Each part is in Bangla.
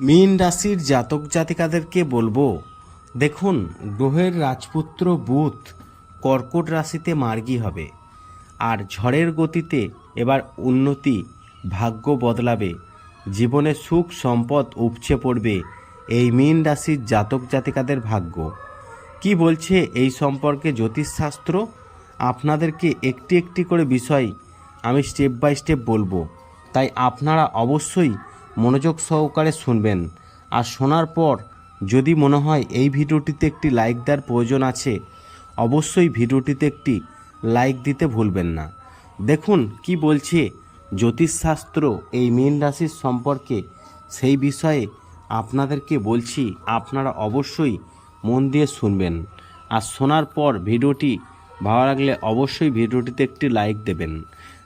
মীন রাশির জাতক জাতিকাদেরকে বলব, দেখুন, গ্রহের রাজপুত্র বুধ কর্কট রাশিতে মার্গী হবে, আর ঝড়ের গতিতে এবার উন্নতি, ভাগ্য বদলাবে, জীবনে সুখ, সম্পদ উপচে পড়বে এই মীন রাশির জাতক জাতিকাদের ভাগ্য। কি বলছে এই সম্পর্কে জ্যোতিষশাস্ত্র? আপনাদেরকে একটি একটি করে বিষয় আমি স্টেপ বাই স্টেপ বলব, তাই আপনারা অবশ্যই মনোযোগ সহকারে শুনবেন। আর শোনার পর যদি মনে হয় এই ভিডিওটিতে একটি লাইক দেওয়ার প্রয়োজন আছে, অবশ্যই ভিডিওটিতে একটি লাইক দিতে ভুলবেন না। দেখুন কি বলছে জ্যোতিষশাস্ত্র এই মীন রাশির সম্পর্কে। সেই বিষয়ে আপনাদেরকে বলছি, আপনারা অবশ্যই মন দিয়ে শুনবেন। আর শোনার পর ভিডিওটি ভালো লাগলে অবশ্যই ভিডিওটিতে একটি লাইক দেবেন।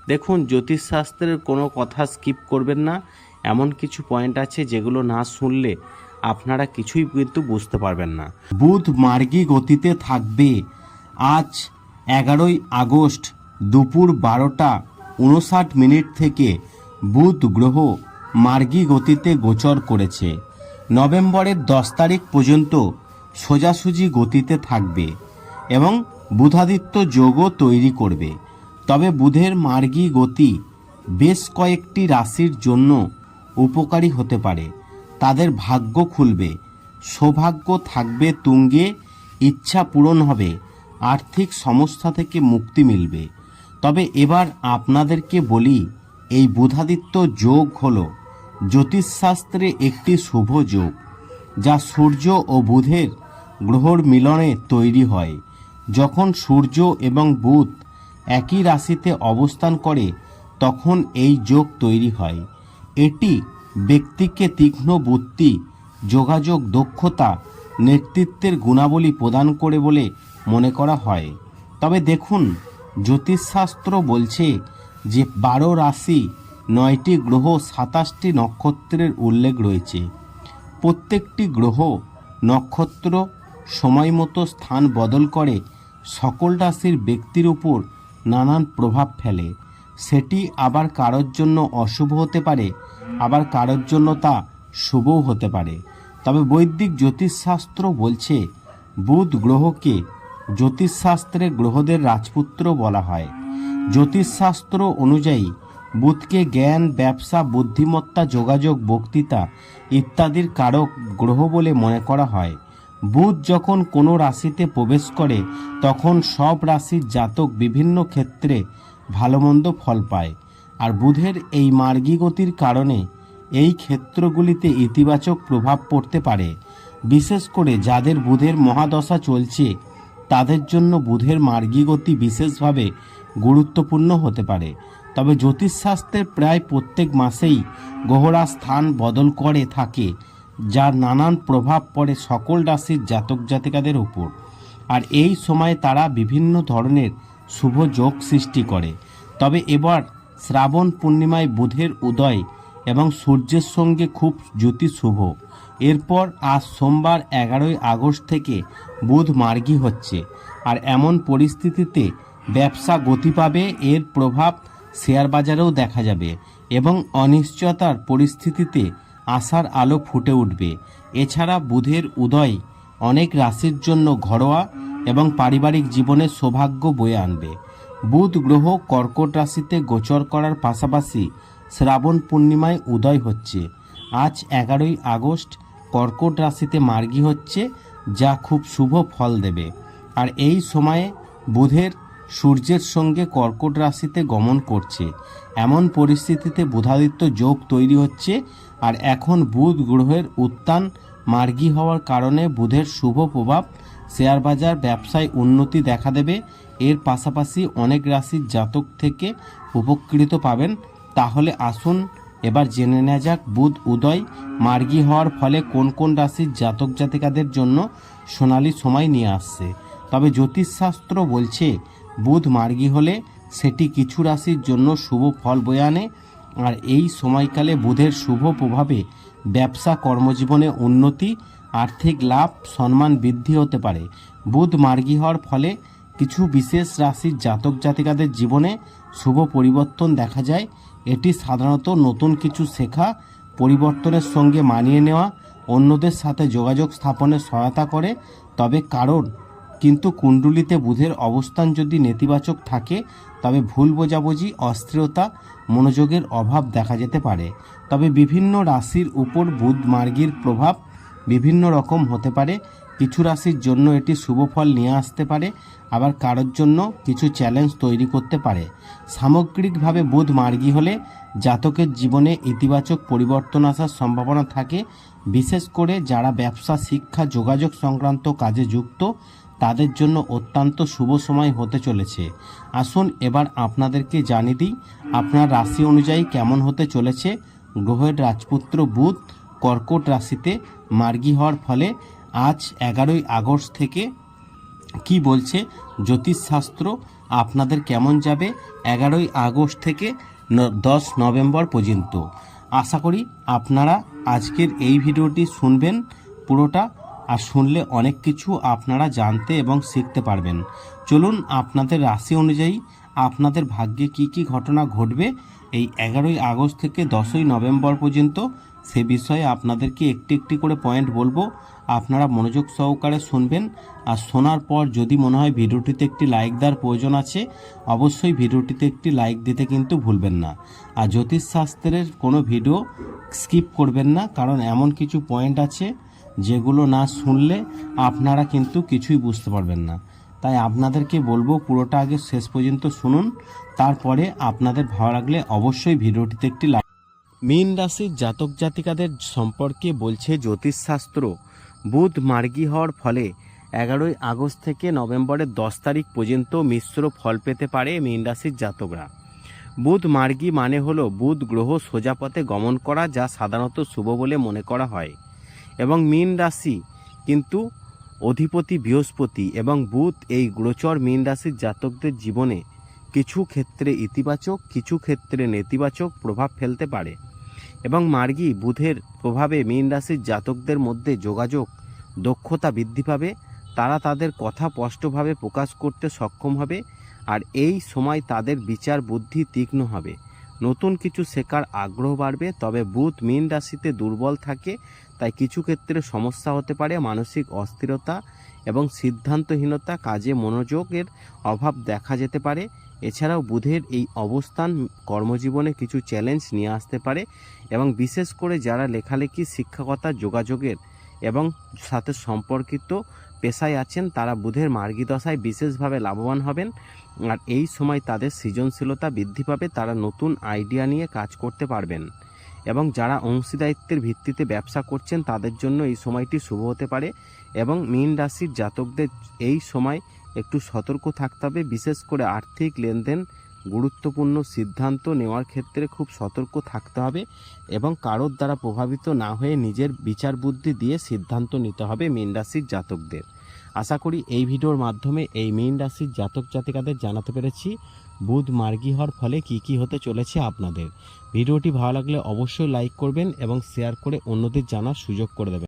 দেখুন জ্যোতিষশাস্ত্রের কোনো কথা স্কিপ করবেন না। এমন কিছু পয়েন্ট আছে যেগুলো না শুনলে আপনারা কিছুই কিন্তু বুঝতে পারবেন না। বুধ মার্গী গতিতে থাকবে। আজ এগারোই আগস্ট দুপুর বারোটা উনষাট মিনিট থেকে বুধ গ্রহ মার্গী গতিতে গোচর করেছে। নভেম্বরের দশ তারিখ পর্যন্ত সোজাসুজি গতিতে থাকবে এবং বুধাদিত্য যোগও তৈরি করবে। তবে বুধের মার্গী গতি বেশ কয়েকটি রাশির জন্য উপকারী হতে পারে। তাদের ভাগ্য খুলবে। সৌভাগ্য থাকবে তুঙ্গে, ইচ্ছা পূরণ হবে, আর্থিক সমস্যা থেকে মুক্তি মিলবে। তবে এবার আপনাদেরকে বলি, এই বুধাদিত্য যোগ হল জ্যোতিষশাস্ত্রে একটি শুভ যোগ, যা সূর্য ও বুধের গ্রহর মিলনে তৈরি হয়। যখন সূর্য এবং বুধ একই রাশিতে অবস্থান করে, তখন এই যোগ তৈরি হয়। এটি ব্যক্তিকে তীক্ষ্ণ বুদ্ধি, যোগাযোগ দক্ষতা, নেতৃত্বের গুণাবলী প্রদান করে বলে মনে করা হয়। তবে দেখুন, জ্যোতিষশাস্ত্র বলছে যে বারো রাশি, নয়টি গ্রহ, সাতাশটি নক্ষত্রের উল্লেখ রয়েছে। প্রত্যেকটি গ্রহ, নক্ষত্র সময় মতো স্থান বদল করে সকল রাশির ব্যক্তির উপর নানান প্রভাব ফেলে। সেটি আবার কারোর জন্য অশুভ হতে পারে, আবার কারোর জন্য তা শুভও হতে পারে। তবে বৈদিক জ্যোতিষশাস্ত্র বলছে, বুধ গ্রহকে জ্যোতিষশাস্ত্রে গ্রহদের রাজপুত্র বলা হয়। জ্যোতিষশাস্ত্র অনুযায়ী, বুধকে জ্ঞান, ব্যবসা, বুদ্ধিমত্তা, যোগাযোগ, বক্তৃতা ইত্যাদির কারক গ্রহ বলে মনে করা হয়। বুধ যখন কোনো রাশিতে প্রবেশ করে, তখন সব রাশির জাতক বিভিন্ন ক্ষেত্রে ভালো মন্দ ফল পায়। আর বুধের এই মার্গী গতির কারণে এই ক্ষেত্রগুলিতে ইতিবাচক প্রভাব পড়তে পারে। বিশেষ করে যাদের বুধের মহাদশা চলছে, তাদের জন্য বুধের মার্গী গতি বিশেষভাবে গুরুত্বপূর্ণ হতে পারে। তবে জ্যোতিষশাস্ত্রের প্রায় প্রত্যেক মাসেই গ্রহরা স্থান বদল করে থাকে, যার নানান প্রভাব পড়ে সকল রাশির জাতক জাতিকাদের উপর। আর এই সময়ে তারা বিভিন্ন ধরনের শুভ যোগ সৃষ্টি করে। তবে এবার শ্রাবণ পূর্ণিমায় বুধের উদয় এবং সূর্যের সঙ্গে খুব জ্যোতি শুভ। এরপর আজ সোমবার এগারোই আগস্ট থেকে বুধ মার্গী হচ্ছে। আর এমন পরিস্থিতিতে ব্যবসা গতি পাবে এর প্রভাব শেয়ার বাজারেও দেখা যাবে এবং অনিশ্চয়তার পরিস্থিতিতে আশার আলো ফুটে উঠবে। এছাড়া বুধের উদয় অনেক রাশির জন্য ঘরোয়া এবং পারিবারিক জীবনে সৌভাগ্য বয়ে আনবে। বুধ গ্রহ কর্কট রাশিতে গোচর করার পাশাপাশি শ্রাবণ পূর্ণিমায় উদয় হচ্ছে। আজ এগারোই আগস্ট, কর্কট রাশিতে মার্গী হচ্ছে, যা খুব শুভ ফল দেবে। আর এই সময়ে বুধের সূর্যের সঙ্গে কর্কট রাশিতে গমন করছে। এমন পরিস্থিতিতে বুধাদিত্য যোগ তৈরি হচ্ছে, আর এখন বুধ গ্রহের উত্থান মার্গী হওয়ার কারণে বুধের শুভ প্রভাব শেয়ার বাজার ব্যবসায় উন্নতি দেখা দেবে। এর পাশাপাশি অনেক রাশির জাতক থেকে উপকৃত পাবেন। তাহলে আসুন, এবার জেনে নেওয়া যাক বুধ উদয় মার্গী হওয়ার ফলে কোন কোন রাশির জাতক জাতিকাদের জন্য সোনালি সময় নিয়ে আসছে। তবে জ্যোতিষশাস্ত্র বলছে, বুধ মার্গী হলে সেটি কিছু রাশির জন্য শুভ ফল বয়ে আনে। আর এই সময়কালে বুধের শুভ প্রভাবে ব্যবসা কর্মজীবনে উন্নতি আর্থিক লাভ, সম্মান বৃদ্ধি হতে পারে। বুধ মার্গী হওয়ার ফলে কিছু বিশেষ রাশির জাতক জাতিকাদের জীবনে শুভ পরিবর্তন দেখা যায়। এটি সাধারণত নতুন কিছু শেখা, পরিবর্তনের সঙ্গে মানিয়ে নেওয়া, অন্যদের সাথে যোগাযোগ স্থাপনে সহায়তা করে। তবে কারণ, কিন্তু কুণ্ডলিতে বুধের অবস্থান যদি নেতিবাচক থাকে, তবে ভুল বোঝাবুঝি, অস্থিরতা, মনোযোগের অভাব দেখা যেতে পারে। তবে বিভিন্ন রাশির উপর বুধ মার্গীর প্রভাব বিভিন্ন রকম হতে পারে। কিছু রাশির জন্য এটি শুভ ফল নিয়ে আসতে পারে, আবার কারোর জন্য কিছু চ্যালেঞ্জ তৈরি করতে পারে। সামগ্রিকভাবে বুধ মার্গী হলে জাতকের জীবনে ইতিবাচক পরিবর্তন আসার সম্ভাবনা থাকে। বিশেষ করে যারা ব্যবসা, শিক্ষা, যোগাযোগ সংক্রান্ত কাজে যুক্ত, তাদের জন্য অত্যন্ত শুভ সময় হতে চলেছে। আসুন এবার আপনাদেরকে জানিয়ে দিই, আপনার রাশি অনুযায়ী কেমন হতে চলেছে। গ্রহের রাজপুত্র বুধ কর্কট রাশিতে মার্গী হওয়ার ফলে আজ এগারোই আগস্ট থেকে কি বলছে জ্যোতিষশাস্ত্র? আপনাদের কেমন যাবে এগারোই আগস্ট থেকে দশ নভেম্বর পর্যন্ত? আশা করি আপনারা আজকের এই ভিডিওটি শুনবেন পুরোটা আর শুনলে অনেক কিছু আপনারা জানতে এবং শিখতে পারবেন। চলুন আপনাদের রাশি অনুযায়ী আপনাদের ভাগ্যে কি কি ঘটনা ঘটবে এই এগারোই আগস্ট থেকে দশই নভেম্বর পর্যন্ত সে বিষয়ে আপনাদেরকে একটি একটি করে পয়েন্ট বলব। আপনারা মনোযোগ সহকারে শুনবেন। আর শোনার পর যদি মনে হয় ভিডিওটিতে একটি লাইক দেওয়ার প্রয়োজন আছে, অবশ্যই ভিডিওটিতে একটি লাইক দিতে কিন্তু ভুলবেন না। আর জ্যোতিষশাস্ত্রের কোনো ভিডিও স্কিপ করবেন না, কারণ এমন কিছু পয়েন্ট আছে যেগুলো না শুনলে আপনারা কিন্তু কিছুই বুঝতে পারবেন না। তাই আপনাদেরকে বলব পুরোটা আগে শেষ পর্যন্ত শুনুন। তারপরে আপনাদের ভালো লাগলে অবশ্যই ভিডিওটিতে একটি লাইক মীন রাশির জাতক জাতিকাদের সম্পর্কে বলছে জ্যোতিষশাস্ত্র। বুধ মার্গী হওয়ার ফলে এগারোই আগস্ট থেকে নভেম্বরের দশ তারিখ পর্যন্ত মিশ্র ফল পেতে পারে মীন রাশির জাতকরা। বুধ মার্গী মানে হলো বুধ গ্রহ সোজাপথে গমন করা যা সাধারণত শুভ বলে মনে করা হয়। এবং মীন রাশি কিন্তু অধিপতি বৃহস্পতি এবং বুধ এই গ্রোচর মীন রাশির জাতকদের জীবনে কিছু ক্ষেত্রে ইতিবাচক, কিছু ক্ষেত্রে নেতিবাচক প্রভাব ফেলতে পারে। এবং মার্গী বুধের প্রভাবে মীন রাশির জাতকদের মধ্যে যোগাযোগ, দক্ষতা বৃদ্ধি পাবে, তারা তাদের কথা স্পষ্টভাবে প্রকাশ করতে সক্ষম হবে আর এই সময় তাদের বিচার বুদ্ধি তীক্ষ্ণ হবে। নতুন কিছু শেখার আগ্রহ বাড়বে, তবে বুধ মীন রাশিতে দুর্বল থাকে, তাই কিছু ক্ষেত্রে সমস্যা হতে পারে, মানসিক অস্থিরতা এবং সিদ্ধান্তহীনতা কাজে মনোযোগের অভাব দেখা যেতে পারে। এছাড়াও বুধের এই অবস্থান কর্মজীবনে কিছু চ্যালেঞ্জ নিয়ে আসতে পারে এবং বিশেষ করে যারা লেখালেখি, শিক্ষকতা, যোগাযোগের এবং সাথে সম্পর্কিত পেশায় আছেন, তারা বুধের মার্গীদশায় বিশেষভাবে লাভবান হবেন। আর এই সময় তাদের সৃজনশীলতা বৃদ্ধি পাবে, তারা নতুন আইডিয়া নিয়ে কাজ করতে পারবেন। এবং যারা অংশীদারিত্বের ভিত্তিতে ব্যবসা করছেন, তাদের জন্য এই সময়টি শুভ হতে পারে। এবং মীন রাশির জাতকদের এই সময় একটু সতর্ক থাকতে হবে। বিশেষ করে আর্থিক লেনদেন গুরুত্বপূর্ণ সিদ্ধান্ত নেওয়ার ক্ষেত্রে খুব সতর্ক থাকতে হবে এবং কারোর দ্বারা প্রভাবিত না হয়ে নিজের বিচার বুদ্ধি দিয়ে সিদ্ধান্ত নিতে হবে মীন রাশির জাতকদের। আশা করি এই ভিডিওর মাধ্যমে এই মীন রাশির জাতক জাতিকাদের জানাতে পেরেছি। বুধ মার্গী হওয়ার ফলে কি কি হতে চলেছে আপনাদের। ভিডিওটি ভালো লাগলে অবশ্যই লাইক করবেন এবং শেয়ার করে অন্যদের জানার সুযোগ করে দেবেন।